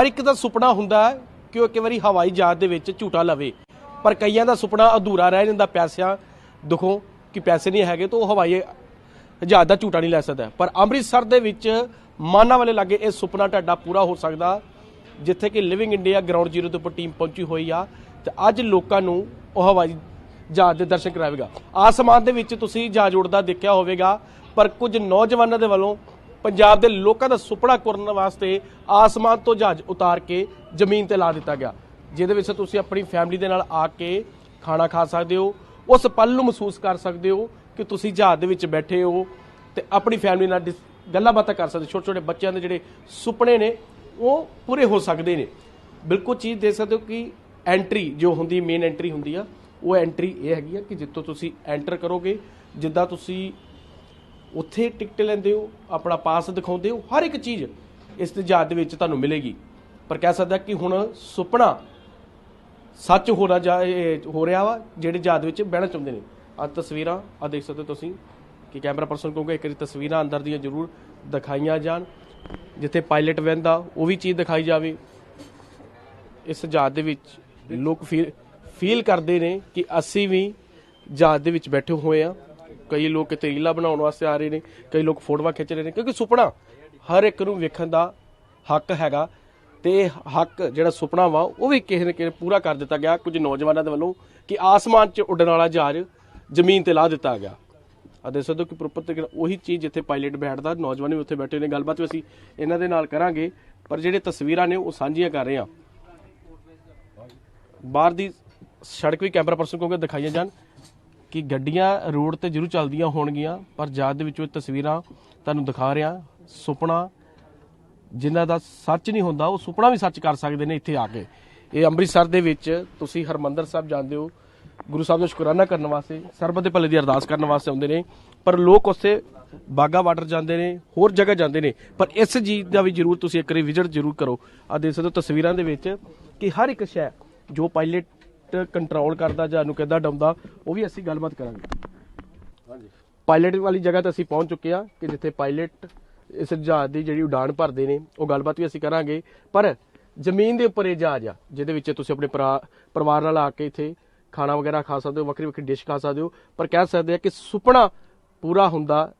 ਹਰ ਇੱਕ ਦਾ ਸੁਪਨਾ ਹੁੰਦਾ ਹੈ ਕਿ ਉਹ ਇੱਕ ਵਾਰੀ ਹਵਾਈ ਜਹਾਜ਼ ਦੇ ਵਿੱਚ ਝੂਟਾ ਲਵੇ। ਪਰ ਕਈਆਂ ਦਾ ਸੁਪਨਾ ਅਧੂਰਾ ਰਹਿ ਜਾਂਦਾ ਪੈਸਿਆਂ, ਦੁਖੋਂ ਕਿ ਪੈਸੇ ਨਹੀਂ ਹੈਗੇ ਤਾਂ ਉਹ ਹਵਾਈ ਜਹਾਜ਼ ਦਾ ਝੂਟਾ ਨਹੀਂ ਲੈ ਸਕਦਾ। ਪਰ ਅੰਮ੍ਰਿਤਸਰ ਦੇ ਵਿੱਚ ਮਾਨਾ ਵਾਲੇ ਲਾਗੇ ਇਹ ਸੁਪਨਾ ਤੁਹਾਡਾ ਪੂਰਾ ਹੋ ਸਕਦਾ, ਜਿੱਥੇ ਕਿ ਲਿਵਿੰਗ ਇੰਡੀਆ ਗਰਾਊਂਡ ਜ਼ੀਰੋ ਦੇ ਉੱਪਰ ਟੀਮ ਪਹੁੰਚੀ ਹੋਈ ਆ ਤੇ ਅੱਜ ਲੋਕਾਂ ਨੂੰ ਉਹ ਹਵਾਈ ਜਹਾਜ਼ ਦੇ ਦਰਸ਼ਨ ਕਰਾਵੇਗਾ। ਆਸਮਾਨ ਦੇ ਵਿੱਚ ਤੁਸੀਂ ਜਹਾਜ਼ ਉੜਦਾ ਦੇਖਿਆ ਹੋਵੇਗਾ, ਪਰ ਕੁਝ ਨੌਜਵਾਨਾਂ ਦੇ ਵੱਲੋਂ ਪੰਜਾਬ ਦੇ ਲੋਕਾਂ ਦਾ ਸੁਪਨਾ ਕਰਨ ਵਾਸਤੇ ਆਸਮਾਨ ਤੋਂ ਜਹਾਜ਼ ਉਤਾਰ ਕੇ ਜ਼ਮੀਨ ਤੇ ਲਾ ਦਿੱਤਾ ਗਿਆ, ਜਿਹਦੇ ਵਿੱਚ ਤੁਸੀਂ ਆਪਣੀ ਫੈਮਿਲੀ ਦੇ ਨਾਲ ਆ ਕੇ ਖਾਣਾ ਖਾ ਸਕਦੇ ਹੋ, ਉਸ ਪਲ ਨੂੰ ਮਹਿਸੂਸ ਕਰ ਸਕਦੇ ਹੋ ਕਿ ਤੁਸੀਂ ਜਹਾਜ਼ ਦੇ ਵਿੱਚ ਬੈਠੇ ਹੋ ਤੇ ਆਪਣੀ ਫੈਮਿਲੀ ਨਾਲ ਡਿਸ- ਗੱਲਾਂ ਬਾਤਾਂ ਕਰ ਸਕਦੇ ਛੋਟੇ ਛੋਟੇ ਬੱਚਿਆਂ ਦੇ ਜਿਹੜੇ ਸੁਪਨੇ ਨੇ, ਉਹ ਪੂਰੇ ਹੋ ਸਕਦੇ ਨੇ। ਬਿਲਕੁਲ ਚੀਜ਼ ਦੇ ਸਕਦੇ ਹੋ ਕਿ ਐਂਟਰੀ ਜੋ ਹੁੰਦੀ ਮੇਨ ਐਂਟਰੀ ਹੁੰਦੀ ਆ, ਉਹ ਐਂਟਰੀ ਇਹ ਹੈਗੀ ਆ ਕਿ ਜਿੱਥੋਂ ਤੁਸੀਂ ਐਂਟਰ ਕਰੋਗੇ, ਜਿੱਦਾਂ ਤੁਸੀਂ ਉੱਥੇ ਟਿਕਟ ਲੈਂਦੇ ਹੋ, ਆਪਣਾ ਪਾਸ ਦਿਖਾਉਂਦੇ ਹੋ, ਹਰ ਇੱਕ ਚੀਜ਼ ਇਸ ਦੇ ਦੇ ਵਿੱਚ ਤੁਹਾਨੂੰ ਮਿਲੇਗੀ। ਪਰ ਕਹਿ ਸਕਦਾ ਕਿ ਹੁਣ ਸੁਪਨਾ ਸੱਚ ਹੋਣਾ ਜਾ ਹੋ ਰਿਹਾ ਵਾ, ਜਿਹੜੇ ਜਹਾਜ਼ ਵਿੱਚ ਬਹਿਣਾ ਚਾਹੁੰਦੇ ਨੇ। ਆ ਤਸਵੀਰਾਂ ਆ ਦੇਖ ਸਕਦੇ ਹੋ ਤੁਸੀਂ ਕਿ ਕੈਮਰਾ ਪਰਸਨ ਕਹੂੰਗਾ, ਇੱਕ ਵਾਰੀ ਤਸਵੀਰਾਂ ਅੰਦਰ ਦੀਆਂ ਜ਼ਰੂਰ ਦਿਖਾਈਆਂ ਜਾਣ। ਜਿੱਥੇ ਪਾਇਲਟ ਵਹਿੰਦਾ ਉਹ ਵੀ ਚੀਜ਼ ਦਿਖਾਈ ਜਾਵੇ। ਇਸ ਜਹਾਜ਼ ਦੇ ਵਿੱਚ ਲੋਕ ਫੀਲ ਫੀਲ ਕਰਦੇ ਨੇ ਕਿ ਅਸੀਂ ਵੀ ਜਹਾਜ਼ ਦੇ ਵਿੱਚ ਬੈਠੇ ਹੋਏ ਆ ਕਈ ਲੋਕ ਕਿਤੇ ਰੀਲਾਂ ਬਣਾਉਣ ਵਾਸਤੇ ਆ ਰਹੇ ਨੇ, ਕਈ ਲੋਕ ਫੋਟੋਆਂ ਖਿੱਚ ਰਹੇ ਨੇ, ਕਿਉਂਕਿ ਸੁਪਨਾ ਹਰ ਇੱਕ ਨੂੰ ਵੇਖਣ ਦਾ ਹੱਕ ਹੈਗਾ ਤੇ ਹੱਕ ਜਿਹੜਾ ਸੁਪਨਾ ਵਾ, ਉਹ ਵੀ ਕਿਸੇ ਨੇ ਕਿਸੇ ਪੂਰਾ ਕਰ ਦਿੱਤਾ ਗਿਆ। ਕੁਝ ਨੌਜਵਾਨਾਂ ਦੇ ਵੱਲੋਂ ਕਿ ਆਸਮਾਨ 'ਚ ਉੱਡਣ ਵਾਲਾ ਜਹਾਜ਼ ਜ਼ਮੀਨ ਤੇ ਲਾ ਦਿੱਤਾ ਗਿਆ। ਆ ਦੇਖ ਸਕਦੇ ਹੋ ਕਿ ਪ੍ਰੋਪਰ ਤਰੀਕੇ ਨਾਲ ਉਹੀ ਚੀਜ਼ ਜਿੱਥੇ ਪਾਇਲਟ ਬੈਠਦਾ, ਨੌਜਵਾਨ ਵੀ ਉੱਥੇ ਬੈਠੇ ਨੇ, ਗੱਲਬਾਤ ਵੀ ਅਸੀਂ ਇਹਨਾਂ ਦੇ ਨਾਲ ਕਰਾਂਗੇ, ਪਰ ਜਿਹੜੇ ਤਸਵੀਰਾਂ ਨੇ ਉਹ ਸਾਂਝੀਆਂ ਕਰ ਰਹੇ ਆ ਬਾਹਰ ਦੀ ਸੜਕ ਵੀ ਕੈਮਰਾ ਪਰਸਨ ਕੋਲ ਦਿਖਾਈਆਂ ਜਾਣ। ਕਿ ਗੱਡੀਆਂ ਰੋਡ ਤੇ ਜ਼ਰੂਰ ਚੱਲਦੀਆਂ ਹੋਣਗੀਆਂ, ਪਰ ਜਹਾਜ਼ ਦੇ ਵਿੱਚੋਂ ਇਹ ਤਸਵੀਰਾਂ ਤੁਹਾਨੂੰ ਦਿਖਾ ਰਿਹਾ। ਸੁਪਨਾ ਜਿਨ੍ਹਾਂ ਦਾ ਸੱਚ ਨਹੀਂ ਹੁੰਦਾ, ਉਹ ਸੁਪਨਾ ਵੀ ਸੱਚ ਕਰ ਸਕਦੇ ਨੇ ਇੱਥੇ ਆ ਕੇ। ਇਹ ਅੰਮ੍ਰਿਤਸਰ ਦੇ ਵਿੱਚ ਤੁਸੀਂ ਹਰਮੰਦਰ ਸਾਹਿਬ ਜਾਂਦੇ ਹੋ। ਗੁਰੂ ਸਾਹਿਬ ਦਾ ਸ਼ੁਕਰਾਨਾ ਕਰਨ ਵਾਸਤੇ, ਸਰਬਤ ਦੇ ਭਲੇ ਦੀ ਅਰਦਾਸ ਕਰਨ ਵਾਸਤੇ ਆਉਂਦੇ ਨੇ। ਪਰ ਲੋਕ ਉਸੇ ਬਾਗਾ ਬਾਰਡਰ ਜਾਂਦੇ ਨੇ, ਹੋਰ ਜਗ੍ਹਾ ਜਾਂਦੇ ਨੇ। ਪਰ ਇਸ ਚੀਜ਼ ਦਾ ਵੀ ਜ਼ਰੂਰ ਤੁਸੀਂ ਇੱਕ ਵਾਰੀ ਵਿਜ਼ਿਟ ਜ਼ਰੂਰ ਕਰੋ। ਆ ਦੇਖ ਸਕਦੇ ਹੋ ਤਸਵੀਰਾਂ ਦੇ ਵਿੱਚ ਕਿ ਹਰ ਇੱਕ ਸ਼ੈ ਜੋ ਪਾਇਲਟ ਕੰਟਰੋਲ ਕਰਦਾ ਜਾਂ ਨੂੰ ਕਿੱਦਾਂ ਡਾਉਂਦਾ ਉਹ ਵੀ ਅਸੀਂ ਗੱਲਬਾਤ ਕਰਾਂਗੇ। ਪਾਇਲਟ ਵਾਲੀ ਜਗ੍ਹਾ ਤੇ ਅਸੀਂ ਪਹੁੰਚ ਚੁੱਕੇ ਆ ਕਿ ਜਿੱਥੇ ਪਾਇਲਟ ਇਸ ਜਹਾਜ਼ ਦੀ ਜਿਹੜੀ ਉਡਾਨ ਭਰਦੇ ਨੇ ਉਹ ਗੱਲਬਾਤ ਵੀ ਅਸੀਂ ਕਰਾਂਗੇ। ਪਰ ਜ਼ਮੀਨ ਦੇ ਉੱਪਰ ਇਹ ਜਹਾਜ਼ ਆ ਜਿਹਦੇ ਵਿੱਚ ਤੁਸੀਂ ਆਪਣੇ ਪਰਾ- ਪਰਿਵਾਰ ਨਾਲ ਆ ਕੇ ਇੱਥੇ ਖਾਣਾ ਵਗੈਰਾ ਖਾ ਸਕਦੇ ਹੋ ਵੱਖਰੀ ਵੱਖਰੀ ਡਿਸ਼ ਖਾ ਸਕਦੇ ਹੋ। ਪਰ ਕਹਿ ਸਕਦੇ ਆ ਕਿ ਸੁਪਨਾ ਪੂਰਾ ਹੁੰਦਾ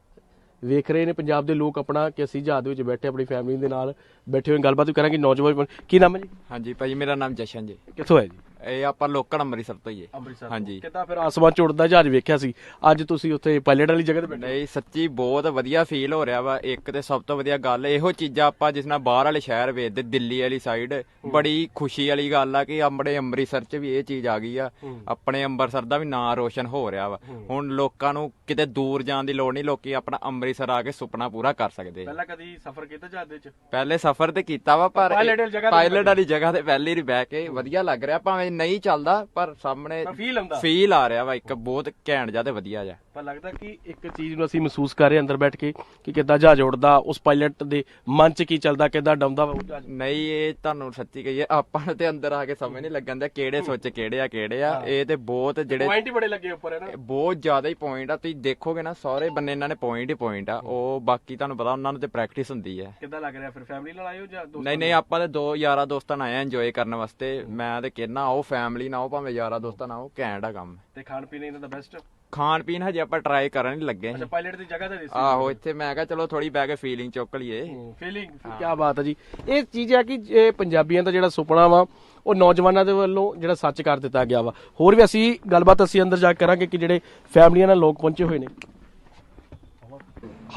ਵੇਖ ਰਹੇ ਨੇ ਪੰਜਾਬ ਦੇ ਲੋਕ ਆਪਣਾ ਕਿ ਅਸੀਂ ਜਹਾਜ਼ ਦੇ ਵਿੱਚ ਬੈਠੇ ਆਪਣੀ ਫੈਮਿਲੀ ਦੇ ਨਾਲ ਬੈਠੇ ਹੋਏ ਗੱਲਬਾਤ ਵੀ ਕਰਾਂਗੇ। ਨੌਜਵਾਨ ਕੀ ਨਾਮ ਹੈ ਜੀ? ਹਾਂਜੀ ਭਾਜੀ ਮੇਰਾ ਨਾਮ ਜਸ਼ਨ ਜੀ। ਕਿੱਥੋਂ ਹੈ ਜੀ? ਇਹ ਆਪਾਂ ਲੋਕਲ ਅੰਮ੍ਰਿਤਸਰ ਤੋਂ ਹੀ ਹੈ। ਅੰਮ੍ਰਿਤਸਰ ਹਾਂਜੀ। ਕਿਤਾ ਫਿਰ ਆਸਮਾਨ ਚ ਉੜਦਾ ਜਹਾਜ਼ ਵੇਖਿਆ ਸੀ? ਅੱਜ ਤੁਸੀਂ ਉੱਥੇ ਪਾਇਲਟ ਵਾਲੀ ਜਗ੍ਹਾ ਤੇ ਬੈਠੇ ਨਹੀਂ ਸੱਚੀ ਬਹੁਤ ਵਧੀਆ ਫੀਲ ਹੋ ਰਿਹਾ ਵਾ। ਇੱਕ ਤੇ ਸਭ ਤੋਂ ਵਧੀਆ ਗੱਲ ਇਹੋ ਚੀਜ਼ਾਂ ਆਪਾਂ ਜਿਸ ਨਾਲ ਬਾਹਰ ਵਾਲੇ ਸ਼ਹਿਰ ਵੇਖਦੇ ਦਿੱਲੀ ਵਾਲੀ ਸਾਈਡ ਬੜੀ ਖੁਸ਼ੀ ਵਾਲੀ ਗੱਲ ਆ ਕਿ ਆਪਣੇ ਅੰਮ੍ਰਿਤਸਰ 'ਚ ਵੀ ਇਹ ਚੀਜ਼ ਆ ਗਈ ਆ। ਆਪਣੇ ਅੰਮ੍ਰਿਤਸਰ ਦਾ ਵੀ ਨਾਂ ਰੋਸ਼ਨ ਹੋ ਰਿਹਾ ਵਾ। ਹੁਣ ਲੋਕਾਂ ਨੂੰ ਕਿਤੇ ਦੂਰ ਜਾਣ ਦੀ ਲੋੜ ਨਹੀਂ ਲੋਕੀ ਆਪਣਾ ਅੰਮ੍ਰਿਤਸਰ ਆ ਕੇ ਸੁਪਨਾ ਪੂਰਾ ਕਰ ਸਕਦੇ ਆ। ਪਹਿਲਾਂ ਕਦੀ ਸਫ਼ਰ ਕੀਤਾ ਜਹਾਜ਼ ਦੇ ਵਿੱਚ? ਪਹਿਲੇ ਸਫ਼ਰ ਤੇ ਕੀਤਾ ਵਾ ਪਰ ਪਾਇਲਟ ਵਾਲੀ ਜਗ੍ਹਾ ਤੇ ਪਾਇਲਟ ਵਾਲੀ ਜਗ੍ਹਾ ਤੇ ਪਹਿਲੀ ਬਹਿ ਕੇ ਵਧੀਆ ਲੱਗ ਰਿਹਾ ਭਾਵੇਂ ਨਹੀਂ ਚੱਲਦਾ ਪਰ ਸਾਹਮਣੇ ਆਉਂਦਾ। ਫੀਲ ਆ ਰਿਹਾ ਵਾ ਇੱਕ ਬਹੁਤ ਘੈਂਟ ਜਿਹਾ ਤੇ ਵਧੀਆ ਜਿਹਾ ਪਰ ਲੱਗਦਾ ਕਿ ਇੱਕ ਚੀਜ਼ ਨੂੰ ਅਸੀਂ ਮਹਿਸੂਸ ਕਰ ਰਹੇ ਹਾਂ ਅੰਦਰ ਬੈਠ ਕੇ ਕਿ ਕਿੱਦਾਂ ਜਹਾਜ਼ ਉੜਦਾ ਉਸ ਪਾਇਲਟ ਦੇ ਮਨ 'ਚ ਕੀ ਚੱਲਦਾ ਕਿੱਦਾਂ ਡਾਉਂਦਾ ਵਾ ਉਹ ਜਹਾਜ਼। ਨਹੀਂ ਇਹ ਤੁਹਾਨੂੰ ਸੱਚੀ ਕਹੀਏ ਆਪਾਂ ਨੂੰ ਤੇ ਅੰਦਰ ਆ ਕੇ ਸਮਝ ਨਹੀਂ ਲੱਗਣ ਦਿਆ ਕਿਹੜੇ ਸੋਚ ਕਿਹੜੇ ਆ ਕਿਹੜੇ ਆ। ਇਹ ਤੇ ਬਹੁਤ ਜਿਹੜੇ ਪੁਆਇੰਟ ਹੀ ਬੜੇ ਲੱਗੇ ਉੱਪਰ ਹੈ ਨਾ? ਬਹੁਤ ਜ਼ਿਆਦਾ ਹੀ ਪੁਆਇੰਟ ਆ। ਤੁਸੀਂ ਦੇਖੋਗੇ ਨਾ ਸਾਰੇ ਬੰਨੇ ਇਹਨਾਂ ਨੇ ਪੁਆਇੰਟ ਹੀ ਪੁਆਇੰਟ ਆ। ਉਹ ਬਾਕੀ ਤੁਹਾਨੂੰ ਪਤਾ ਉਹਨਾਂ ਨੂੰ ਤੇ ਪ੍ਰੈਕਟਿਸ ਹੁੰਦੀ ਹੈ ਕਿੱਦਾਂ ਲੱਗ ਰਿਹਾ ਫਿਰ? ਫੈਮਿਲੀ ਨਾਲ ਆਇਓ ਜਾਂ ਦੋਸਤ ਨਹੀਂ ਨਹੀਂ ਆਪਾਂ ਤੇ ਦੋ ਯਾਰਾ ਦੋਸਤਾਂ ਨਾਲ ਆਏ ਆ ਇੰਜੋਏ ਕਰਨ ਵਾਸਤੇ। ਮੈਂ ਤੇ ਕਹਿਣਾ ਆਓ ਫੈਮਿਲੀ ਨਾਲ ਆਓ ਭਾਵੇਂ ਯਾਰਾ ਦੋਸਤਾਂ ਨਾਲ ਆਓ ਘੈਂਟ ਆ ਕੰਮ। ਤੇ ਖਾਣ ਪੀਣ ਇਹਨਾਂ ਦਾ ਬੈਸਟ ਖਾਣ ਪੀਣ ਹਜੇ ਆਪਾਂ ਟਰਾਈ ਕਰਨ ਹੀ ਲੱਗੇ ਅੱਛਾ ਪਾਇਲਟ ਦੀ ਜਗ੍ਹਾ ਤੇ ਸੀ ਆਹੋ ਇੱਥੇ ਮੈਂ ਕਿਹਾ ਚਲੋ ਥੋੜੀ ਕੇ ਫੀਲਿੰਗ ਚੁੱਕ ਲਈਏ। ਫੀਲਿੰਗ ਕੀ ਬਾਤ ਹੈ ਜੀ। ਇਹ ਚੀਜ਼ ਹੈ ਕਿ ਇਹ ਪੰਜਾਬੀਆਂ ਦਾ ਜਿਹੜਾ ਸੁਪਨਾ ਵਾ ਉਹ ਨੌਜਵਾਨਾਂ ਦੇ ਵੱਲੋਂ ਜਿਹੜਾ ਸੱਚ ਕਰ ਦਿੱਤਾ ਗਿਆ ਵਾ। ਹੋਰ ਵੀ ਅਸੀਂ ਗੱਲਬਾਤ ਅਸੀਂ ਅੰਦਰ ਜਾ ਕੇ ਕਰਾਂਗੇ ਕਿ ਜਿਹੜੇ ਫੈਮਲੀਆਂ ਨਾਲ ਲੋਕ ਪਹੁੰਚੇ ਹੋਏ ਨੇ।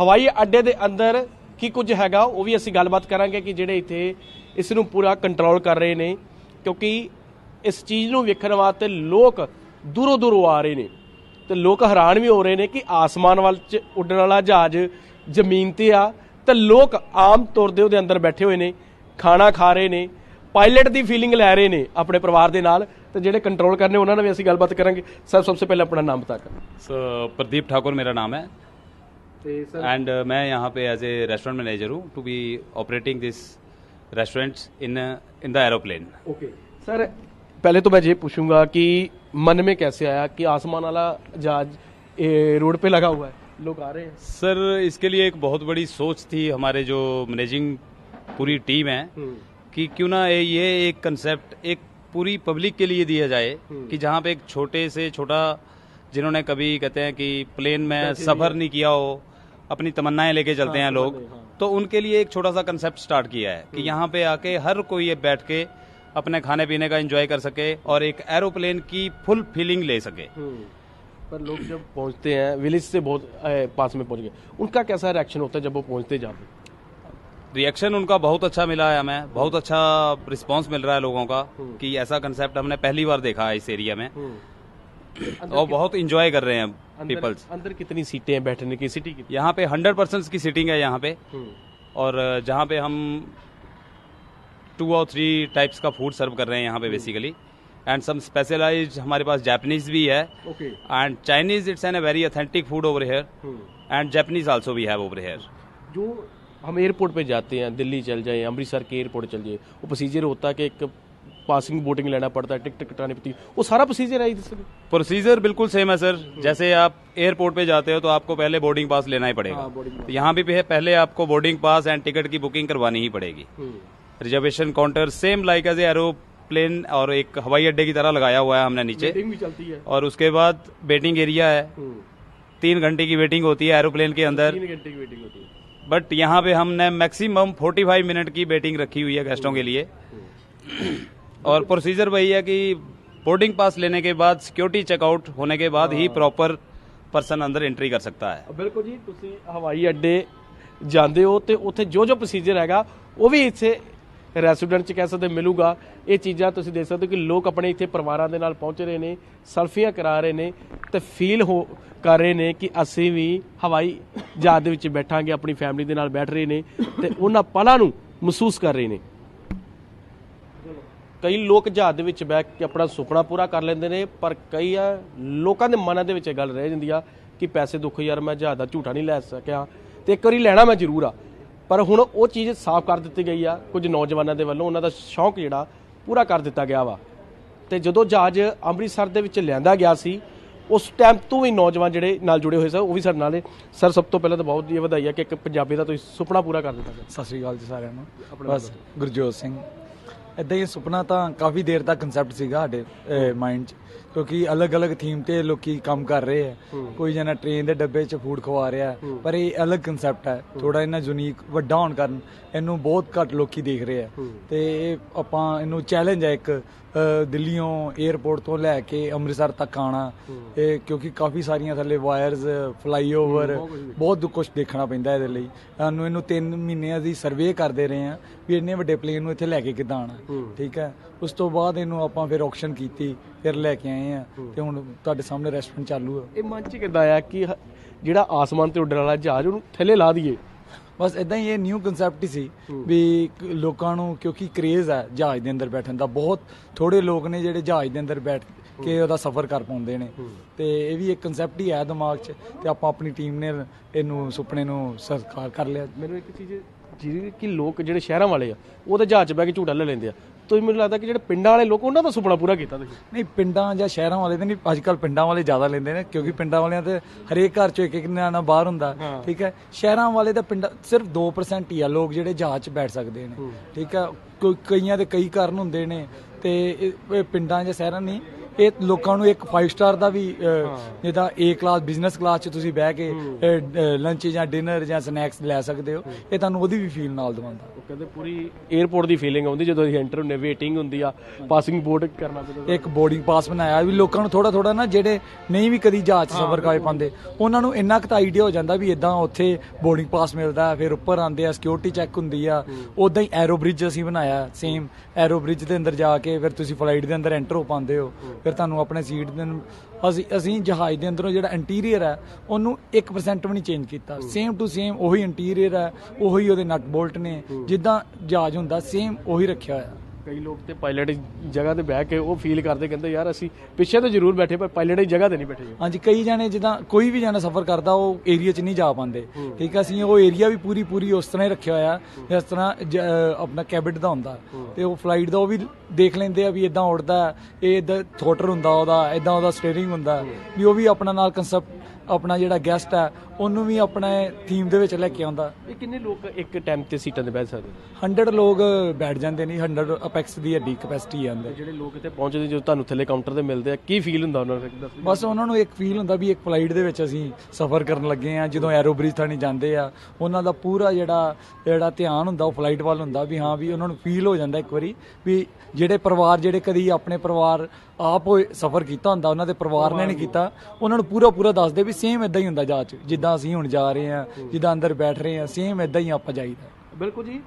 ਹਵਾਈ ਅੱਡੇ ਦੇ ਅੰਦਰ ਕੀ ਕੁਝ ਹੈਗਾ ਉਹ ਵੀ ਅਸੀਂ ਗੱਲਬਾਤ ਕਰਾਂਗੇ ਕਿ ਜਿਹੜੇ ਇੱਥੇ ਇਸ ਨੂੰ ਪੂਰਾ ਕੰਟਰੋਲ ਕਰ ਰਹੇ ਨੇ। ਕਿਉਂਕਿ ਇਸ ਚੀਜ਼ ਨੂੰ ਵੇਖਣ ਵਾਸਤੇ ਲੋਕ ਦੂਰੋਂ ਦੂਰੋਂ ਆ ਰਹੇ ਨੇ। ਤੇ ਲੋਕ ਹੈਰਾਨ ਵੀ ਹੋ ਰਹੇ ਨੇ ਕਿ ਆਸਮਾਨ ਵੱਲ ਚ ਉੱਡਣ ਵਾਲਾ ਜਹਾਜ਼ ਜ਼ਮੀਨ ਤੇ ਆ ਤੇ ਲੋਕ ਆਮ ਤੌਰ ਤੇ ਉਹਦੇ ਅੰਦਰ ਬੈਠੇ ਹੋਏ ਨੇ ਖਾਣਾ ਖਾ ਰਹੇ ਨੇ ਪਾਇਲਟ ਦੀ ਫੀਲਿੰਗ ਲੈ ਰਹੇ ਨੇ ਆਪਣੇ ਪਰਿਵਾਰ ਦੇ ਨਾਲ ਤੇ ਜਿਹੜੇ ਕੰਟਰੋਲ ਕਰਨੇ ਉਹਨਾਂ ਨਾਲ ਵੀ ਅਸੀਂ ਗੱਲਬਾਤ ਕਰਾਂਗੇ ਸਰ ਸਭ ਤੋਂ ਪਹਿਲਾਂ ਆਪਣਾ ਨਾਮ ਬਤਾ ਕਰ सो प्रदीप ठाकुर मेरा नाम है ਤੇ एंड मैं यहाँ पे एज ए रेस्टोरेंट मैनेजर हूँ to be operating this restaurants in in the aeroplane okay sir पहले तो मैं ये पूछूँगा कि मन में कैसे आया कि आसमान वाला जहाज़ रोड पे लगा हुआ है? लोग आ रहे हैं। सर इसके लिए एक बहुत बड़ी सोच थी हमारे जो मैनेजिंग पूरी टीम है कि क्यों ना ये एक कंसेप्ट एक पूरी पब्लिक के लिए दिया जाए कि जहाँ पे एक छोटे से छोटा जिन्होंने कभी कहते हैं कि प्लेन में सफ़र नहीं किया हो अपनी तमन्नाएँ लेके चलते हैं लोग तो उनके लिए एक छोटा सा कंसेप्ट स्टार्ट किया है कि यहाँ पे आके हर कोई ये बैठ के अपने खाने पीने का एंजॉय कर सके और एक एरोप्लेन की फुल फीलिंग ले सके। पर लोग जब पहुँचते हैं विलेज से बहुत पास में पहुँच गए उनका कैसा रिएक्शन होता है जब वो पहुँचते जाते रिएक्शन उनका बहुत अच्छा मिला है हमें बहुत अच्छा रिस्पांस मिल रहा है लोगों का कि ऐसा कंसेप्ट हमने पहली बार देखा है इस एरिया में। और बहुत इंजॉय कर रहे हैं पीपल्स अंदर, अंदर कितनी सीटें हैं बैठने की सिटी की? यहाँ पे हंड्रेड परसेंट की सीटिंग है यहाँ पे। और जहाँ पे हम टू और थ्री टाइप्स का फ़ूड सर्व कर रहे हैं यहाँ पे बेसिकली एंड सम स्पेशलाइज हमारे पास जापानीज भी है. And Chinese it's an a very authentic food over here and Japanese also we have over here जो हम एयरपोर्ट पे जाते हैं दिल्ली चल जाए अमृतसर के एयरपोर्ट चल जाए वो प्रोसीजर होता है कि एक पासिंग बोटिंग लेना पड़ता है टिकट कटानी पड़ती है। वो सारा प्रोसीजर है इधर प्रोसीजर बिल्कुल सेम है सर जैसे आप एयरपोर्ट पे जाते हो तो आपको पहले बोर्डिंग पास लेना ही पड़ेगा। तो यहाँ भी पहले आपको बोर्डिंग पास एंड टिकट की बुकिंग करवानी ही पड़ेगी। reservation counter same like as aeroplane और एक हवाई अड्डे की तरह लगाया हुआ है हमने नीचे भी चलती है और उसके बाद वेटिंग एरिया है तीन घंटे की वेटिंग होती है एरोप्लेन के अंदर तीन घंटे की वेटिंग होती है बट यहाँ पे हमने मैक्सिमम 45 मिनट की वेटिंग रखी हुई है गेस्टों के लिए और प्रोसीजर वही है कि बोर्डिंग पास लेने के बाद सिक्योरिटी चेकआउट होने के बाद ही प्रॉपर पर्सन अंदर एंट्री कर सकता है ਬਿਲਕੁਲ ਜੀ ਤੁਸੀਂ ਹਵਾਈ ਅੱਡੇ ਜਾਂਦੇ ਹੋ ਤੇ ਉੱਥੇ ਜੋ ਜੋ ਪ੍ਰੋਸੀਜਰ ਹੈਗਾ ਉਹ ਵੀ ਇੱਥੇ ਰੈਸਟੋਰੈਂਟ 'ਚ ਕਹਿ ਸਕਦੇ ਮਿਲੂਗਾ। ਇਹ ਚੀਜ਼ਾਂ ਤੁਸੀਂ ਦੇਖ ਸਕਦੇ ਹੋ ਕਿ ਲੋਕ ਆਪਣੇ ਇੱਥੇ ਪਰਿਵਾਰਾਂ ਦੇ ਨਾਲ ਪਹੁੰਚ ਰਹੇ ਨੇ, ਸੈਲਫੀਆਂ ਕਰਾ ਰਹੇ ਨੇ ਤੇ ਫੀਲ ਹੋ ਕਰ ਰਹੇ ਨੇ ਕਿ ਅਸੀਂ ਵੀ ਹਵਾਈ ਜਹਾਜ਼ ਦੇ ਵਿੱਚ ਬੈਠਾਂਗੇ, ਆਪਣੀ ਫੈਮਿਲੀ ਦੇ ਨਾਲ ਬੈਠ ਰਹੇ ਨੇ ਤੇ ਉਹਨਾਂ ਪਲਾਂ ਨੂੰ ਮਹਿਸੂਸ ਕਰ ਰਹੇ ਨੇ। ਕਈ ਲੋਕ ਜਹਾਜ਼ ਦੇ ਵਿੱਚ ਬੈਠ ਕੇ ਆਪਣਾ ਸੁਪਨਾ ਪੂਰਾ ਕਰ ਲੈਂਦੇ ਨੇ, ਪਰ ਕਈ ਲੋਕਾਂ ਦੇ ਮਨਾਂ ਦੇ ਵਿੱਚ ਇਹ ਗੱਲ ਰਹਿ ਜਾਂਦੀ ਆ ਕਿ ਪੈਸੇ ਦੁੱਖ ਯਾਰ ਮੈਂ ਜਹਾਜ਼ ਦਾ ਝੂਠਾ ਨਹੀਂ ਲੈ ਸਕਿਆ ਤੇ ਇੱਕ ਵਾਰੀ ਲੈਣਾ ਮੈਂ ਜ਼ਰੂਰ ਆ। ਪਰ ਹੁਣ ਉਹ ਚੀਜ਼ ਸਾਫ਼ ਕਰ ਦਿੱਤੀ ਗਈ ਆ ਕੁਝ ਨੌਜਵਾਨਾਂ ਦੇ ਵੱਲੋਂ ਉਹਨਾਂ ਦਾ ਸ਼ੌਂਕ ਜਿਹੜਾ ਪੂਰਾ ਕਰ ਦਿੱਤਾ ਗਿਆ ਵਾ। ਤੇ ਜਦੋਂ ਜਹਾਜ਼ ਅੰਮ੍ਰਿਤਸਰ ਦੇ ਵਿੱਚ ਲਿਆਂਦਾ ਗਿਆ ਸੀ ਉਸ ਟਾਈਮ ਤੋਂ ਵੀ ਨੌਜਵਾਨ ਜਿਹੜੇ ਨਾਲ ਜੁੜੇ ਹੋਏ ਸਨ ਉਹ ਵੀ ਸਾਡੇ ਨਾਲ ਨੇ। ਸਰ ਸਭ ਤੋਂ ਪਹਿਲਾਂ ਤਾਂ ਬਹੁਤ ਜੀ ਵਧਾਈ ਆ ਕਿ ਇੱਕ ਪੰਜਾਬੀ ਦਾ ਤੁਸੀਂ ਸੁਪਨਾ ਪੂਰਾ ਕਰ ਦਿੱਤਾ ਸਤਿ ਸ਼੍ਰੀ ਅਕਾਲ ਜੀ ਸਾਰਿਆਂ ਨੂੰ। ਬਸ ਗੁਰਜੋਤ ਸਿੰਘ। ਇਦਾਂ ਹੀ ਸੁਪਨਾ ਤਾਂ ਕਾਫੀ ਦੇਰ ਤੱਕ ਕਨਸੈਪਟ ਸੀਗਾ ਸਾਡੇ ਮਾਈਂਡ 'ਚ। ਕਿਉਂਕਿ ਅਲੱਗ-ਅਲੱਗ ਥੀਮ ਤੇ ਲੋਕੀ ਕੰਮ ਕਰ ਰਹੇ ਆ। ਕੋਈ ਜਣਾ ਟ੍ਰੇਨ ਦੇ ਡੱਬੇ 'ਚ ਫੂਡ ਖਵਾ ਰਿਹਾ ਹੈ, ਪਰ ਇਹ ਅਲੱਗ ਕਨਸੈਪਟ ਹੈ। ਥੋੜਾ ਇਹਨਾਂ ਯੂਨੀਕ ਵੱਡਾ ਹੋਣ ਕਾਰਨ ਇਹਨੂੰ ਬਹੁਤ ਘੱਟ ਲੋਕੀ ਦੇਖ ਰਹੇ ਆ। ਤੇ ਇਹ ਆਪਾਂ ਇਹਨੂੰ ਚੈਲੰਜ ਹੈ ਇੱਕ ਦਿੱਲੀੋਂ 에ਅਰਪੋਰਟ ਤੋਂ ਲੈ ਕੇ ਅੰਮ੍ਰਿਤਸਰ ਤੱਕ ਆਣਾ। ਇਹ ਕਿਉਂਕਿ ਕਾਫੀ ਸਾਰੀਆਂ ਥੱਲੇ ਵਾਇਰਸ ਫਲਾਈਓਵਰ ਬਹੁਤ ਕੁਝ ਦੇਖਣਾ ਪੈਂਦਾ ਇਹਦੇ ਲਈ। ਸਾਨੂੰ ਇਹਨੂੰ 3 ਮਹੀਨੇ ਅਸੀਂ ਸਰਵੇ ਕਰਦੇ ਰਹੇ ਹਾਂ ਵੀ ਇੰਨੇ ਵੱਡੇ ਪਲੇਨ ਨੂੰ ਇੱਥੇ ਲੈ ਕੇ ਕਿੱਦਾਂ ਆਣਾ। ਠੀਕ ਹੈ? ਉਸ ਤੋਂ ਬਾਅਦ ਇਹਨੂੰ ਆਪਾਂ ਫਿਰ ਆਕਸ਼ਨ ਕੀਤੀ ਫਿਰ ਲੈ ਕੇ ਆਏ ਆ ਤੇ ਹੁਣ ਤੁਹਾਡੇ ਸਾਹਮਣੇ ਰੈਸਟੋਰੈਂਟ ਚਾਲੂ ਹੈ ਇਹ ਮਨ ਚ ਕਿੱਦਾਂ ਆਇਆ ਕਿ ਜਿਹੜਾ ਆਸਮਾਨ ਤੇ ਉੱਡਣ ਵਾਲਾ ਜਹਾਜ਼ ਉਹਨੂੰ ਥੱਲੇ ਲਾ ਦਈਏ? ਬਸ ਇਦਾਂ ਹੀ ਇਹ ਨਿਊ ਕਨਸੈਪਟ ਹੀ ਸੀ ਵੀ ਲੋਕਾਂ ਨੂੰ ਕਿਉਂਕਿ ਕ੍ਰੇਜ਼ ਹੈ ਜਹਾਜ਼ ਦੇ ਅੰਦਰ ਬੈਠਣ ਦਾ ਬਹੁਤ ਥੋੜੇ ਲੋਕ ਨੇ ਜਿਹੜੇ ਜਹਾਜ਼ ਦੇ ਅੰਦਰ ਬੈਠ ਕੇ ਉਹਦਾ ਸਫ਼ਰ ਕਰ ਪਾਉਂਦੇ ਨੇ। ਤੇ ਇਹ ਵੀ ਇੱਕ ਕਨਸੈਪਟ ਹੀ ਹੈ ਦਿਮਾਗ 'ਚ ਤੇ ਆਪਾਂ ਆਪਣੀ ਟੀਮ ਨੇ ਇਹਨੂੰ ਸੁਪਨੇ ਨੂੰ ਸਰਕਾਰ ਕਰ ਲਿਆ। ਮੈਨੂੰ ਇੱਕ ਚੀਜ਼ ਜਿਹੜੀ ਕਿ ਲੋਕ ਜਿਹੜੇ ਸ਼ਹਿਰਾਂ ਵਾਲੇ ਆ ਉਹ ਤਾਂ ਜਹਾਜ਼ 'ਚ ਬਹਿ ਕੇ ਝੂਟਾ ਲੈ ਲੈਂਦੇ ਆ। ਤੋਂ ਮੈਨੂੰ ਲੱਗਦਾ ਕਿ ਜਿਹੜੇ ਪਿੰਡਾਂ ਵਾਲੇ ਲੋਕ ਉਹਨਾਂ ਦਾ ਸੁਪਨਾ ਪੂਰਾ ਕੀਤਾ ਤੁਸੀਂ। ਨਹੀਂ ਪਿੰਡਾਂ ਜਾਂ ਸ਼ਹਿਰਾਂ ਵਾਲੇ ਤੇ ਨਹੀਂ ਅੱਜ ਕੱਲ ਪਿੰਡਾਂ ਵਾਲੇ ਜ਼ਿਆਦਾ ਲੈਂਦੇ ਨੇ ਕਿਉਂਕਿ ਪਿੰਡਾਂ ਵਾਲਿਆਂ ਤੇ ਹਰੇਕ ਘਰ ਚੋਂ ਇੱਕ ਇੱਕ ਨਿਆਣਾ ਬਾਹਰ ਹੁੰਦਾ। ਠੀਕ ਹੈ? ਸ਼ਹਿਰਾਂ ਵਾਲੇ ਤਾਂ ਪਿੰਡ ਸਿਰਫ 2% ਹੀ ਆ ਲੋਕ ਜਿਹੜੇ ਜਹਾਜ਼ 'ਚ ਬੈਠ ਸਕਦੇ ਨੇ। ਠੀਕ ਹੈ? ਕੋਈ ਕਈਆਂ ਦੇ ਕਈ ਕਾਰਨ ਹੁੰਦੇ ਨੇ ਤੇ ਪਿੰਡਾਂ ਜਾਂ ਸ਼ਹਿਰਾਂ ਨਹੀਂ ਇਹ ਲੋਕਾਂ ਨੂੰ ਇੱਕ 5 ਸਟਾਰ ਦਾ ਵੀ ਅਹ, ਜਿੱਦਾਂ ਏ ਕਲਾਸ ਬਿਜ਼ਨਸ ਕਲਾਸ 'ਚ ਤੁਸੀਂ ਬਹਿ ਕੇ ਲੰਚ ਜਾਂ ਡਿਨਰ ਜਾਂ ਸਨੈਕਸ ਲੈ ਸਕਦੇ ਹੋ। ਇਹ ਤੁਹਾਨੂੰ ਉਹਦੀ ਵੀ ਫੀਲ ਨਾਲ ਦਵਾਉਂਦਾ। ਉਹ ਕਹਿੰਦੇ ਪੂਰੀ 에어ਪੋਰਟ ਦੀ ਫੀਲਿੰਗ ਆਉਂਦੀ ਜਦੋਂ ਅਸੀਂ ਐਂਟਰ ਹੁੰਨੇ ਵੇਟਿੰਗ ਹੁੰਦੀ ਆ ਪਾਸਿੰਗ ਬੋਰਡ ਕਰਨਾ ਪੈਂਦਾ। ਇੱਕ ਬੋਰਡਿੰਗ ਪਾਸ ਬਣਾਇਆ ਵੀ ਲੋਕਾਂ ਨੂੰ ਥੋੜਾ ਥੋੜਾ ਨਾ ਜਿਹੜੇ ਨਹੀਂ ਵੀ ਕਦੀ ਜਹਾਜ਼ 'ਚ ਸਫ਼ਰ ਕਰ ਪਾਉਂਦੇ ਉਹਨਾਂ ਨੂੰ ਇੰਨਾ ਕੁ ਤਾਂ ਆਈਡੀਆ ਹੋ ਜਾਂਦਾ ਵੀ ਇਦਾਂ ਉੱਥੇ ਬੋਰਡਿੰਗ ਪਾਸ ਮਿਲਦਾ ਫਿਰ ਉੱਪਰ ਆਉਂਦੇ ਆ ਸਿਕਿਉਰਿਟੀ ਚੈੱਕ ਹੁੰਦੀ ਆ। ਉਦਾਂ ਹੀ ਐਰੋ ਬ੍ਰਿਜ ਅਸੀਂ ਬਣਾਇਆ ਸੇਮ ਐਰੋ ਬ੍ਰਿਜ ਦੇ ਅੰਦਰ ਜਾ ਕੇ ਫਿਰ ਤੁਸੀਂ ਫਲਾਈਟ ਦੇ ਅੰਦਰ ਐਂਟਰ ਹੋ ਪਾਉਂਦੇ ਹੋ। ਫਿਰ ਤੁਹਾਨੂੰ ਆਪਣੇ ਸੀਟ ਦੇ ਅਸੀਂ ਅਸੀਂ ਜਹਾਜ਼ ਦੇ ਅੰਦਰੋਂ ਜਿਹੜਾ ਇੰਟੀਰੀਅਰ ਹੈ ਉਹਨੂੰ 1% ਵੀ ਨਹੀਂ ਚੇਂਜ ਕੀਤਾ। ਸੇਮ ਟੂ ਸੇਮ ਉਹੀ ਇੰਟੀਰੀਅਰ ਹੈ ਉਹੀ ਉਹਦੇ ਨਟ ਬੋਲਟ ਨੇ। ਜਿੱਦਾਂ ਜਹਾਜ਼ ਹੁੰਦਾ ਸੇਮ ਉਹੀ ਰੱਖਿਆ ਹੋਇਆ। ਕਈ ਲੋਕ ਤੇ ਪਾਇਲਟ ਜਗ੍ਹਾ ਤੇ ਬਹਿ ਕੇ ਉਹ ਫੀਲ ਕਰਦੇ ਕਹਿੰਦੇ ਯਾਰ ਅਸੀਂ ਪਿੱਛੇ ਤਾਂ ਜ਼ਰੂਰ ਬੈਠੇ ਪਰ ਪਾਇਲਟ ਦੀ ਜਗ੍ਹਾ ਤੇ ਨਹੀਂ ਬੈਠੇ ਹਾਂਜੀ ਕਈ ਜਾਣੇ ਜਿੱਦਾਂ ਕੋਈ ਵੀ ਜਾਣਾ ਸਫ਼ਰ ਕਰਦਾ ਉਹ ਏਰੀਆ 'ਚ ਨਹੀਂ ਜਾ ਪਾਉਂਦੇ। ਠੀਕ ਹੈ ਅਸੀਂ ਉਹ ਏਰੀਆ ਵੀ ਪੂਰੀ ਪੂਰੀ ਉਸ ਤਰ੍ਹਾਂ ਹੀ ਰੱਖਿਆ ਹੋਇਆ ਜਿਸ ਤਰ੍ਹਾਂ ਆਪਣਾ ਕੈਬਿਟ ਦਾ ਹੁੰਦਾ। ਤੇ ਉਹ ਫਲਾਈਟ ਦਾ ਉਹ ਵੀ ਦੇਖ ਲੈਂਦੇ ਆ ਵੀ ਇਦਾਂ ਉੜਦਾ ਇਹ ਇਦਾਂ ਥੋਟਰ ਹੁੰਦਾ ਉਹਦਾ ਇਦਾਂ ਉਹਦਾ ਸਟੀਅਰਿੰਗ ਹੁੰਦਾ। ਵੀ ਉਹ ਵੀ ਆਪਣਾ ਨਾਲ ਕਨਸੈਪਟ ਆਪਣਾ ਜਿਹੜਾ ਗੈਸਟ ਹੈ ਉਹਨੂੰ ਵੀ ਆਪਣੇ ਥੀਮ ਦੇ ਵਿੱਚ ਲੈ ਕੇ ਆਉਂਦਾ। ਇਹ ਕਿੰਨੇ ਲੋਕ ਇੱਕ ਟਾਈਮ ਤੇ ਸੀਟਾਂ ਤੇ ਬਹਿ ਸਕਦੇ? 100 ਲੋਕ ਬੈਠ ਜਾਂਦੇ ਨੇ 100 ਅਪੈਕਸ ਦੀ ਹੱਡੀ ਕਪੈਸਿਟੀ ਹੈ ਅੰਦਰ। ਜਿਹੜੇ ਲੋਕ ਇੱਥੇ ਪਹੁੰਚਦੇ ਜਦੋਂ ਤੁਹਾਨੂੰ ਥੱਲੇ ਕਾਊਂਟਰ ਤੇ ਮਿਲਦੇ ਆ ਕੀ ਫੀਲ ਹੁੰਦਾ ਉਹਨਾਂ ਨੂੰ? ਦੱਸੋ ਬਸ ਉਹਨਾਂ ਨੂੰ ਇੱਕ ਫੀਲ ਹੁੰਦਾ ਵੀ ਇੱਕ ਫਲਾਈਟ ਦੇ ਵਿੱਚ ਅਸੀਂ ਸਫ਼ਰ ਕਰਨ ਲੱਗੇ ਆ ਜਦੋਂ ਐਰੋ ਬ੍ਰਿਜ ਥਾਣੀ ਜਾਂਦੇ ਆ ਉਹਨਾਂ ਦਾ ਪੂਰਾ ਜਿਹੜਾ ਜਿਹੜਾ ਧਿਆਨ ਹੁੰਦਾ ਉਹ ਫਲਾਈਟ ਵੱਲ ਹੁੰਦਾ ਵੀ ਹਾਂ ਵੀ ਉਹਨਾਂ ਨੂੰ ਫੀਲ ਹੋ ਜਾਂਦਾ ਇੱਕ ਵਾਰੀ ਵੀ ਜਿਹੜੇ ਪਰਿਵਾਰ ਜਿਹੜੇ ਕਦੀ ਆਪਣੇ ਪਰਿਵਾਰ ਆਪ ਹੋਏ ਸਫ਼ਰ ਕੀਤਾ ਹੁੰਦਾ, ਉਹਨਾਂ ਦੇ ਪਰਿਵਾਰ ਨੇ ਨਹੀਂ ਕੀਤਾ। ਉਹਨਾਂ ਨੂੰ ਪੂਰਾ ਪੂਰਾ ਦੱਸਦੇ ਵੀ ਸੇਮ ਇਦਾਂ ਹੀ ਹੁੰਦਾ ਜਹਾਜ਼ 'ਚ ਜਿੱਦਾਂ ਅਸੀਂ ਹੁਣ ਜਾ ਰਹੇ ਹਾਂ, ਜਿੱਦਾਂ ਅੰਦਰ ਬੈਠ ਰਹੇ ਹਾਂ ਸੇਮ ਇਦਾਂ ਹੀ ਆਪਾਂ ਜਾਈਦਾ। ਬਿਲਕੁਲ ਜੀ।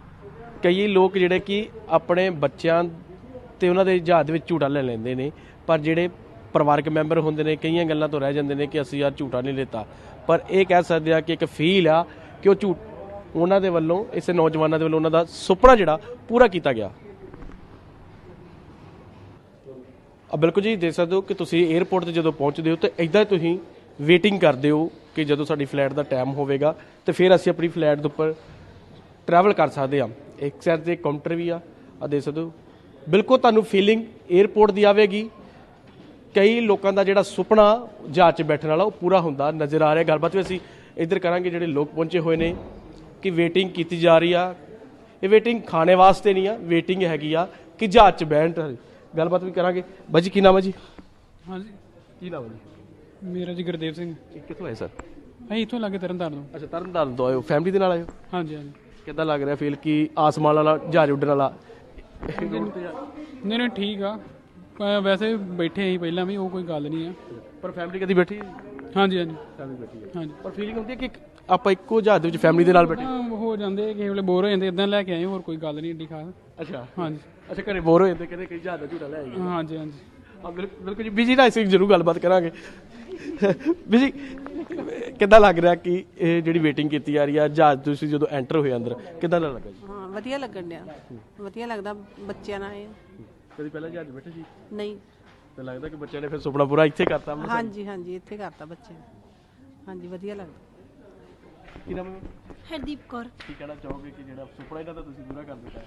ਕਈ ਲੋਕ ਜਿਹੜੇ ਕਿ ਆਪਣੇ ਬੱਚਿਆਂ ਤੇ ਉਹਨਾਂ ਦੇ ਜਹਾਜ਼ ਵਿੱਚ ਝੂਟਾ ਲੈ ਲੈਂਦੇ ਨੇ, ਪਰ ਜਿਹੜੇ ਪਰਿਵਾਰਕ ਮੈਂਬਰ ਹੁੰਦੇ ਨੇ, ਕਈਆਂ ਗੱਲਾਂ ਤੋਂ ਰਹਿ ਜਾਂਦੇ ਨੇ ਕਿ ਅਸੀਂ ਯਾਰ ਝੂਟਾ ਨਹੀਂ ਲੈਤਾ। ਪਰ ਇਹ ਕਹਿ ਸਕਦੇ ਆ ਕਿ ਇੱਕ ਫੀਲ ਆ ਕਿ ਉਹ ਝੂਟ ਉਹਨਾਂ ਦੇ ਵੱਲੋਂ, ਇਸੇ ਨੌਜਵਾਨਾਂ ਦੇ ਵੱਲੋਂ ਉਹਨਾਂ ਦਾ ਸੁਪਨਾ ਜਿਹੜਾ ਪੂਰਾ ਕੀਤਾ ਗਿਆ ਆ ਬਿਲਕੁਲ ਜੀ, ਦੇਖ ਸਕਦੇ ਹੋ ਕਿ ਤੁਸੀਂ 에ਅਰਪੋਰਟ ਤੇ ਜਦੋਂ ਪਹੁੰਚਦੇ ਹੋ ਤੇ ਇਦਾਂ ਤੁਸੀਂ ਵੇਟਿੰਗ ਕਰਦੇ ਹੋ ਕਿ ਜਦੋਂ ਸਾਡੀ ਫਲਾਈਟ ਦਾ ਟਾਈਮ ਹੋਵੇਗਾ ਤੇ ਫਿਰ ਅਸੀਂ ਆਪਣੀ ਫਲਾਈਟ ਦੇ ਉੱਪਰ ਟਰੈਵਲ ਕਰ ਸਕਦੇ ਆ ਇੱਕ ਸਾਈਡ ਤੇ ਕਾਊਂਟਰ ਵੀ ਆ ਆ ਦੇਖ ਸਕਦੇ ਹੋ। ਬਿਲਕੁਲ ਤੁਹਾਨੂੰ ਫੀਲਿੰਗ 에ਅਰਪੋਰਟ ਦੀ ਆਵੇਗੀ। ਕਈ ਲੋਕਾਂ ਦਾ ਜਿਹੜਾ ਸੁਪਨਾ ਜਹਾਜ਼ 'ਚ ਬੈਠਣ ਵਾਲਾ ਉਹ ਪੂਰਾ ਹੁੰਦਾ, ਨਜ਼ਰ ਆ ਰਿਹਾ। ਗੱਲਬਾਤ ਵੀ ਅਸੀਂ ਇੱਧਰ ਕਰਾਂਗੇ, ਜਿਹੜੇ ਲੋਕ ਪਹੁੰਚੇ ਹੋਏ ਨੇ ਕਿ ਵੇਟਿੰਗ ਕੀਤੀ ਜਾ ਰਹੀ ਆ। ਇਹ ਵੇਟਿੰਗ ਖਾਣੇ ਵਾਸਤੇ ਨਹੀਂ ਆ ਵੇਟਿੰਗ ਹੈਗੀ ਆ ਕਿ ਜਹਾਜ਼ 'ਚ ਬਹਿਣ ਗੱਲਬਾਤ ਵੀ ਕਰਾਂਗੇ। ਬਾਜੀ ਕੀ ਨਾਮ ਹੈ ਜੀ? ਹਾਂਜੀ। ਕੀ ਨਾਮ ਹੈ ਜੀ? ਮੇਰਾ ਜੀ ਗੁਰਦੇਵ ਸਿੰਘ। ਇਹ ਕਿੱਥੋਂ ਆਏ ਸਰ? ਅਸੀਂ ਇੱਥੋਂ ਲੱਗੇ ਤਰਨਤਾਰਨ ਤੋਂ। ਅੱਛਾ ਤਰਨਤਾਰਨ ਤੋਂ ਹੋ। ਫੈਮਿਲੀ ਦੇ ਨਾਲ ਹੋ? ਹਾਂਜੀ ਹਾਂਜੀ। ਕਿੱਦਾਂ ਲੱਗ ਰਿਹਾ ਫੀਲ ਕਿ ਆਸਮਾਨ ਵਾਲਾ ਜਹਾਜ਼ ਉੱਡਣ ਵਾਲਾ? ਨਹੀਂ ਨਹੀਂ ਠੀਕ ਆ। ਅਹ ਵੈਸੇ ਬੈਠੇ ਅਸੀਂ ਪਹਿਲਾਂ ਵੀ ਉਹ ਕੋਈ ਗੱਲ ਨਹੀਂ ਆ। ਪਰ ਫੈਮਿਲੀ ਕਦੀ ਬੈਠੀ ਹਾਂਜੀ ਹਾਂਜੀ। ਫੈਮਿਲੀ ਬੈਠੀ ਹੈ। ਹਾਂਜੀ। ਪਰ ਫੀਲਿੰਗ ਹੁੰਦੀ ਹੈ ਕਿ ਆਪਾਂ ਇੱਕੋ ਜਹਾਜ਼ ਦੇ ਵਿੱਚ ਫੈਮਿਲੀ ਦੇ ਨਾਲ ਬੈਠੇ। ਹਾਂ, ਹੋ ਜਾਂਦੇ ਕਿਸੇ ਵੇਲੇ ਬੋਰ ਹੋ ਜਾਂਦੇ ਇਦਾਂ ਲੈ ਕੇ ਆਏ ਹੋਰ ਕੋਈ ਗੱਲ ਨਹੀਂ ਏਡੀ ਖਾਸ। ਅੱਛਾ। ਹਾਂਜੀ। ਅੱਛਾ ਘਰੇ ਬੋਰ ਹੋ ਜਾਂਦੇ ਕਹਿੰਦੇ ਕਈ ਜਹਾਜ਼ ਝੂਟਾ ਲੈ ਆਈਏ। ਹਾਂਜੀ ਹਾਂਜੀ। ਹਾਂ ਬਿਲ- ਬਿਲਕੁਲ ਜੀ ਬੀਜੀ ਨਾਲ ਅਸੀਂ ਜ਼ਰੂਰ ਗੱਲਬਾਤ ਕਰਾਂਗੇ। ਬੀਜੀ ਕਿੱਦਾਂ ਲੱਗ ਰਿਹਾ ਕਿ ਇਹ ਜਿਹੜੀ ਵੇਟਿੰਗ ਕੀਤੀ ਜਾ ਰਹੀ ਆ ਜਹਾਜ਼ ਤੁਸੀਂ ਜਦੋਂ ਐਂਟਰ ਹੋਏ ਅੰਦਰ ਕਿੱਦਾਂ ਦਾ ਲੱਗਾ ਜੀ? ਹਾਂ ਵਧੀਆ ਲੱਗਣ ਡਿਆ। ਵਧੀਆ ਲੱਗਦਾ ਬੱਚਿਆਂ ਨਾਲ ਇਹ। ਕਦੀ ਪਹਿਲਾਂ ਜਹਾਜ਼ ਬੈਠੇ ਸੀ? ਨਹੀਂ। ਤੇ ਲੱਗਦਾ ਕਿ ਬੱਚਿਆਂ ਨੇ ਫਿਰ ਸੁਪਨਾ ਪੂਰਾ ਇੱਥੇ ਕਰਤਾ। ਹਾਂਜੀ ਹਾਂਜੀ ਇੱਥੇ ਕਰਤਾ ਬੱਚਿਆਂ ਨੇ। ਹਾਂਜੀ ਵਧੀਆ ਲੱਗਦਾ। ਕੀ ਨਾਮ ਹੈ? ਹਰਦੀਪ ਕੌਰ। ਕੀ ਕਹਿਣਾ ਚਾਹੋਗੇ ਕਿ ਜਿਹੜਾ ਸੁਪਨਾ ਇਹਨਾਂ ਦਾ ਤੁਸੀਂ ਪੂਰਾ ਕਰ ਦਿੱਤਾ ਹੈ?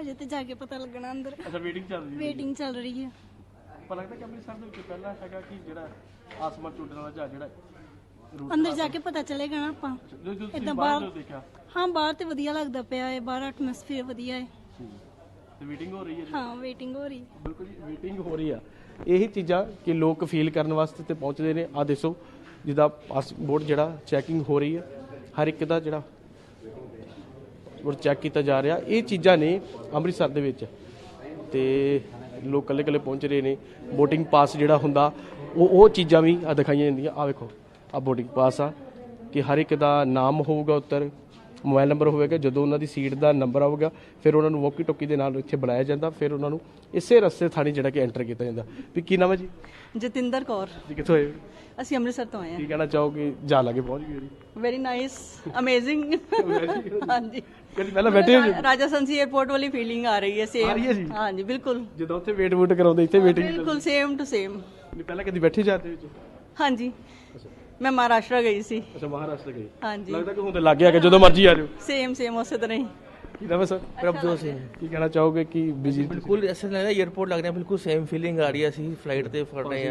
ਹਜੇ ਤੇ ਜਾ ਕੇ ਪਤਾ ਲੱਗਣਾ ਅੰਦਰ। ਅੱਛਾ ਵੇਟਿੰਗ ਚੱਲ ਰਹੀ ਹੈ। ਵੇਟਿੰਗ ਚੱਲ ਰਹੀ ਹੈ। ਪਰ ਲੱਗਦਾ ਕਿ ਅੰਮ੍ਰਿਤਸਰ ਦੇ ਵਿੱਚ ਪਹਿਲਾਂ ਹੈਗਾ ਕਿ ਜਿਹੜਾ ਆਸਮਾਨ ਟੁੱਟਣ ਵਾਲਾ ਜਹਾਜ਼ ਜਿਹੜਾ ਅੰਦਰ ਜਾ ਕੇ ਪਤਾ ਚੱਲੇਗਾ ਨਾ ਆਪਾਂ। ਜੋ ਜੋ ਤੁਸੀਂ ਏਦਾਂ ਬਾਹਰ ਬਾਹਰ- ਜੋ ਦੇਖਿਆ। ਹਾਂ ਬਾਹਰ ਤੇ ਵਧੀਆ ਲੱਗਦਾ ਪਿਆ ਹੈ ਬਾਹਰ ਐਟਮੋਸਫੀਅਰ ਵਧੀਆ ਹੈ। ਤੇ ਵੇਟਿੰਗ ਹੋ ਰਹੀ ਹੈ ਜੀ। ਹਾਂ ਵੇਟਿੰਗ ਹੋ ਰਹੀ ਹੈ। ਬਿਲਕੁਲ ਜੀ ਵੇਟਿੰਗ ਹੋ ਰਹੀ ਆ। ਇਹੀ ਚੀਜ਼ਾਂ ਕਿ ਲੋਕ ਫੀਲ ਕਰਨ ਵਾਸਤੇ ਤੇ ਪਹੁੰਚਦੇ ਨੇ। ਆ ਦੇਖੋ ਜਿਹਦਾ ਪਾਸਪੋਰਟ ਜਿਹੜਾ ਚੈਕਿੰਗ ਹੋ ਰਹੀ ਹੈ ਹਰ ਇੱਕ ਦਾ ਜਿਹੜਾ ਔਰ ਚੈੱਕ ਕੀਤਾ ਜਾ ਰਿਹਾ। ਇਹ ਚੀਜ਼ਾਂ ਨੇ ਅੰਮ੍ਰਿਤਸਰ ਦੇ ਵਿੱਚ। ਤੇ ਲੋਕ ਕੱਲੇ ਕੱਲੇ ਪਹੁੰਚ ਰਹੇ ਨੇ। VOTING ਪਾਸ ਜਿਹੜਾ ਹੁੰਦਾ, ਉਹ ਉਹ ਚੀਜ਼ਾਂ ਵੀ ਆ ਦਿਖਾਈਆਂ ਜਾਂਦੀਆਂ। ਆ ਵੇਖੋ ਆ VOTING ਪਾਸ ਆ। ਕਿ ਹਰ ਇੱਕ ਦਾ ਨਾਮ ਹੋਊਗਾ ਉੱਤਰ। ਮੋਬਾਈਲ ਨੰਬਰ ਹੋਵੇਗਾ ਜਦੋਂ ਉਹਨਾਂ ਦੀ ਸੀਟ ਦਾ ਨੰਬਰ ਆਊਗਾ ਫਿਰ ਉਹਨਾਂ ਨੂੰ ਵੋਕੀ ਟੋਕੀ ਦੇ ਨਾਲ ਇੱਥੇ ਬੁਲਾਇਆ ਜਾਂਦਾ ਫਿਰ ਉਹਨਾਂ ਨੂੰ ਇਸੇ ਰਸਤੇ ਥਾਣੀ ਜਿਹੜਾ ਕਿ ਐਂਟਰ ਕੀਤਾ ਜਾਂਦਾ। ਵੀ ਕੀ ਨਾਮ ਹੈ ਜੀ? ਜਤਿੰਦਰ ਕੌਰ। ਜੀ ਕਿੱਥੋਂ ਆਏ ਹੋ? ਅਸੀਂ ਅੰਮ੍ਰਿਤਸਰ ਤੋਂ ਆਏ ਕੀ ਕਹਿਣਾ ਚਾਹੋਗੇ? ਜਾ ਲਾਗੇ ਪਹੁੰਚ ਗਏ ਜੀ। ਹਾਂ ਵੈਰੀ ਨਾਈਸ ਅਮੇਜ਼ਿੰਗ ਹਾਂਜੀ। ਕਦੀ ਪਹਿਲਾਂ ਬੈਠੇ ਹੋ ਜੀ? ਰਾਜਾ ਸੰਸੀ 에ਅਰਪੋਰਟ ਵਾਲੀ ਫੀਲਿੰਗ ਆ ਰਹੀ ਹੈ ਆ ਰਹੀ ਹੈ ਜੀ? ਸੇਮ ਹਾਂਜੀ ਬਿਲਕੁਲ। ਜਦੋਂ ਉੱਥੇ ਵੇਟ ਵੂਟ ਕਰਾਉਂਦੇ ਇੱਥੇ ਵੇਟਿੰਗ ਬਿਲਕੁਲ ਸੇਮ ਟੂ ਸੇਮ ਪਹਿਲਾਂ ਕਦੀ ਬੈਠੇ ਜਾਂਦੇ ਵਿੱਚ ਹਾਂਜੀ। ਮੈਂ ਮਹਾਰਾਸ਼ਟਰ ਗਈ ਸੀ। ਅੱਛਾ ਮਹਾਰਾਸ਼ਟਰ ਗਏ ਹਾਂਜੀ। ਲੱਗਦਾ ਕਿ ਹੁਣ ਤੇ ਲੱਗ ਗਿਆ ਕਿ ਜਦੋਂ ਮਰਜ਼ੀ ਆ ਜਾਓ ਸੇਮ ਸੇਮ ਉਸੇ ਤਰ੍ਹਾਂ ਹੀ। ਕੀ ਨਾਮ ਹੈ ਸਰ? ਪ੍ਰਭਜੋਤ ਸਿੰਘ ਕੀ ਕਹਿਣਾ ਚਾਹੋਗੇ? ਕਿ ਬਿਜ਼ੀ ਬਿਲਕੁਲ ਐਸਾ ਲੱਗਦਾ 에어ਪੋਰਟ ਲੱਗ ਰਿਹਾ ਬਿਲਕੁਲ ਸੇਮ ਫੀਲਿੰਗ ਆ ਰਹੀ ਹੈ ਅਸੀਂ। ਫਲਾਈਟ ਤੇ ਫੜ ਰਹੇ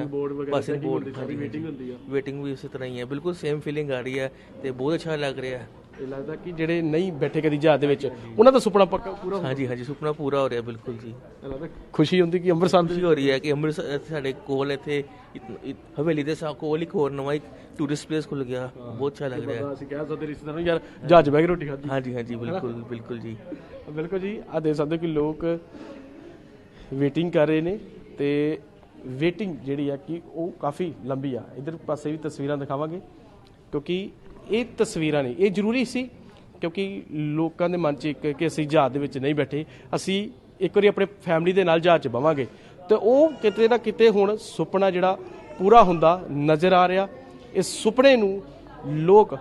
ਪਾਸਿੰਗ checking ਬੋਰਡ waiting ਹੁੰਦੀ ਆ। ਵੇਟਿੰਗ ਵੀ ਉਸੇ ਤਰ੍ਹਾਂ ਹੀ ਹੈ ਬਿਲਕੁਲ ਸੇਮ ਫੀਲਿੰਗ ਆ ਰਹੀ ਹੈ ਤੇ ਬਹੁਤ ਅੱਛਾ ਲੱਗ ਰਿਹਾ। ਹੈ ਇਹ ਲੱਗਦਾ ਕਿ ਜਿਹੜੇ ਨਹੀਂ ਬੈਠੇ ਕਦੀ ਜਹਾਜ਼ ਦੇ ਵਿੱਚ ਉਹਨਾਂ ਦਾ ਸੁਪਨਾ ਪੱਕਾ ਪੂਰਾ ਹਾਂਜੀ ਹਾਂਜੀ ਸੁਪਨਾ ਪੂਰਾ ਹੋ ਰਿਹਾ ਬਿਲਕੁਲ ਜੀ। ਹੋ ਲੱਗਦਾ ਖੁਸ਼ੀ ਹੁੰਦੀ ਕਿ ਅੰਮ੍ਰਿਤਸਰ ਦੇ ਖੁਸ਼ੀ ਹੋ ਰਹੀ ਹੈ ਕਿ ਅੰਮ੍ਰਿਤਸਰ ਇੱਥੇ ਸਾਡੇ ਕੋਲ ਇੱਥੇ ਇਤ- ਇਤ- ਹਵੇਲੀ ਦੇ ਸਾ ਕੋਲ ਇੱਕ ਹੋਰ ਨਵਾਂ ਇੱਕ ਟੂਰਿਸਟ ਪਲੇਸ ਖੁੱਲ ਗਿਆ। ਬਹੁਤ ਅੱਛਾ ਲੱਗ ਰਿਹਾ। ਹੈ ਅਸੀਂ ਕਹਿ ਸਕਦੇ ਰਿਸ਼ਤੇਦਾਰਾਂ ਨੂੰ ਯਾਰ ਜਹਾਜ਼ ਬਹਿ ਕੇ ਰੋਟੀ ਖਾਧੀ। ਹਾਂਜੀ ਹਾਂਜੀ ਬਿਲਕੁਲ ਬਿਲਕੁਲ ਜੀ। ਬਿਲਕੁਲ ਜੀ ਆ ਦੇਖ ਸਕਦੇ ਹੋ ਕਿ ਲੋਕ ਵੇਟਿੰਗ ਕਰ ਰਹੇ ਨੇ ਤੇ ਵੇਟਿੰਗ ਜਿਹੜੀ ਆ ਕਿ ਉਹ ਕਾਫੀ ਲੰਬੀ ਆ। ਇਧਰ ਪਾਸੇ ਵੀ ਤਸਵੀਰਾਂ ਦਿਖਾਵਾਂਗੇ ਕਿਉਂਕਿ ਇਹ ਤਸਵੀਰਾਂ ਨੇ ਇਹ ਜ਼ਰੂਰੀ ਸੀ ਕਿਉਂਕਿ ਲੋਕਾਂ ਦੇ ਮਨ 'ਚ ਇੱਕ ਕਿ ਅਸੀਂ ਜਹਾਜ਼ ਦੇ ਵਿੱਚ ਨਹੀਂ ਬੈਠੇ, ਅਸੀਂ ਇੱਕ ਵਾਰੀ ਆਪਣੇ ਫੈਮਿਲੀ ਦੇ ਨਾਲ ਜਹਾਜ਼ 'ਚ ਬਵਾਂਗੇ। ਤੇ ਉਹ ਕਿਤੇ ਨਾ ਕਿਤੇ ਹੁਣ ਸੁਪਨਾ ਜਿਹੜਾ ਪੂਰਾ ਹੁੰਦਾ ਨਜ਼ਰ ਆ ਰਿਹਾ, ਇਸ ਸੁਪਨੇ ਨੂੰ ਲੋਕ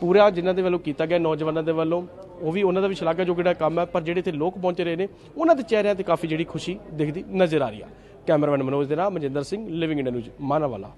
ਪੂਰਾ ਜਿਨ੍ਹਾਂ ਦੇ ਵੱਲੋਂ ਕੀਤਾ ਗਿਆ, ਨੌਜਵਾਨਾਂ ਦੇ ਵੱਲੋਂ, ਉਹ ਵੀ ਉਹਨਾਂ ਦਾ ਵੀ ਸ਼ਲਾਘਾਯੋਗ ਜਿਹੜਾ ਕੰਮ ਹੈ, ਪਰ ਜਿਹੜੇ ਇੱਥੇ ਲੋਕ ਪਹੁੰਚ ਰਹੇ ਨੇ, ਉਹਨਾਂ ਦੇ ਚਿਹਰਿਆਂ ਤੇ ਕਾਫੀ ਜਿਹੜੀ ਖੁਸ਼ੀ ਦਿਖਦੀ ਨਜ਼ਰ ਆ ਰਹੀ ਆ। ਕੈਮਰਾਮੈਨ ਮਨੋਜ ਦੇ ਨਾਲ Manjinder Singh living India news Manawala.